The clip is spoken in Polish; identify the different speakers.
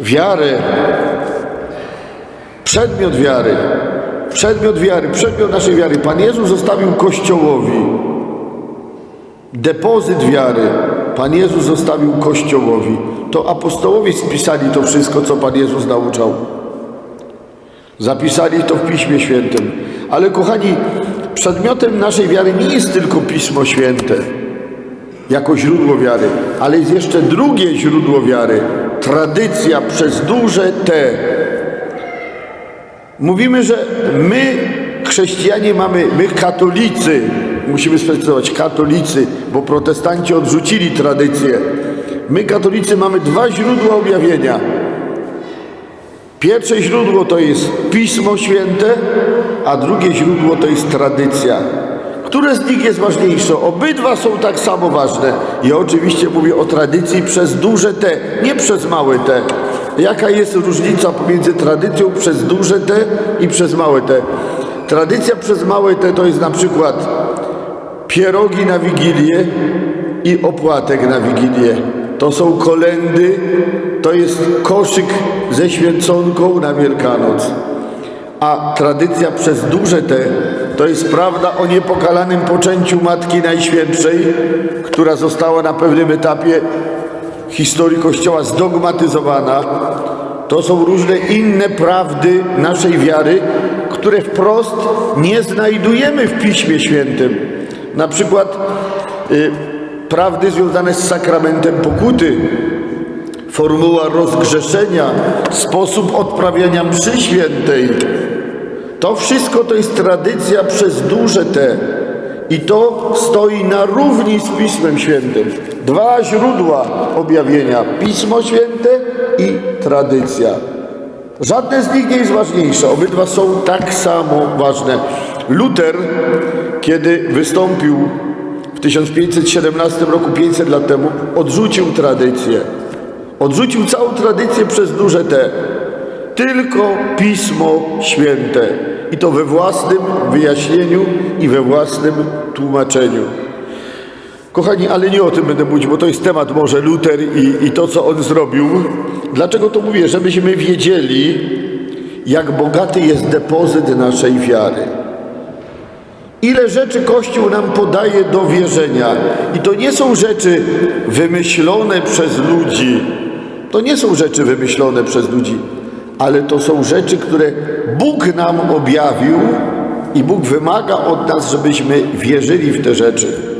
Speaker 1: wiarę, przedmiot wiary, przedmiot wiary, przedmiot naszej wiary. Pan Jezus zostawił Kościołowi depozyt wiary. Pan Jezus zostawił Kościołowi. To apostołowie spisali to wszystko, co Pan Jezus nauczał. Zapisali to w Piśmie Świętym. Ale kochani, przedmiotem naszej wiary nie jest tylko Pismo Święte jako źródło wiary, ale jest jeszcze drugie źródło wiary tradycja przez duże T. Mówimy, że my, chrześcijanie, mamy, my katolicy, musimy sprecyzować, katolicy, bo protestanci odrzucili tradycję. My, katolicy, mamy dwa źródła objawienia. Pierwsze źródło to jest Pismo Święte, a drugie źródło to jest tradycja. Które z nich jest ważniejsze? Obydwa są tak samo ważne. Ja oczywiście mówię o tradycji przez duże T, nie przez małe T. Jaka jest różnica pomiędzy tradycją przez duże T i przez małe T? Tradycja przez małe T to jest na przykład pierogi na Wigilię i opłatek na Wigilię. To są kolendy, to jest koszyk ze święconką na Wielkanoc. A tradycja przez duże te to jest prawda o niepokalanym poczęciu Matki Najświętszej, która została na pewnym etapie historii Kościoła zdogmatyzowana. To są różne inne prawdy naszej wiary, które wprost nie znajdujemy w Piśmie Świętym. Na przykład y, prawdy związane z sakramentem pokuty, formuła rozgrzeszenia, sposób odprawiania mszy świętej. To wszystko to jest tradycja przez duże T. I to stoi na równi z Pismem Świętym. Dwa źródła objawienia: Pismo Święte i tradycja. Żadne z nich nie jest ważniejsze. Obydwa są tak samo ważne. Luter, kiedy wystąpił w 1517 roku, 500 lat temu, odrzucił tradycję. Odrzucił całą tradycję przez duże T. Tylko Pismo Święte. I to we własnym wyjaśnieniu i we własnym tłumaczeniu. Kochani, ale nie o tym będę mówić, bo to jest temat może Luter i, i to, co on zrobił. Dlaczego to mówię? Żebyśmy wiedzieli, jak bogaty jest depozyt naszej wiary. Ile rzeczy Kościół nam podaje do wierzenia. I to nie są rzeczy wymyślone przez ludzi. To nie są rzeczy wymyślone przez ludzi, ale to są rzeczy, które Bóg nam objawił i Bóg wymaga od nas, żebyśmy wierzyli w te rzeczy.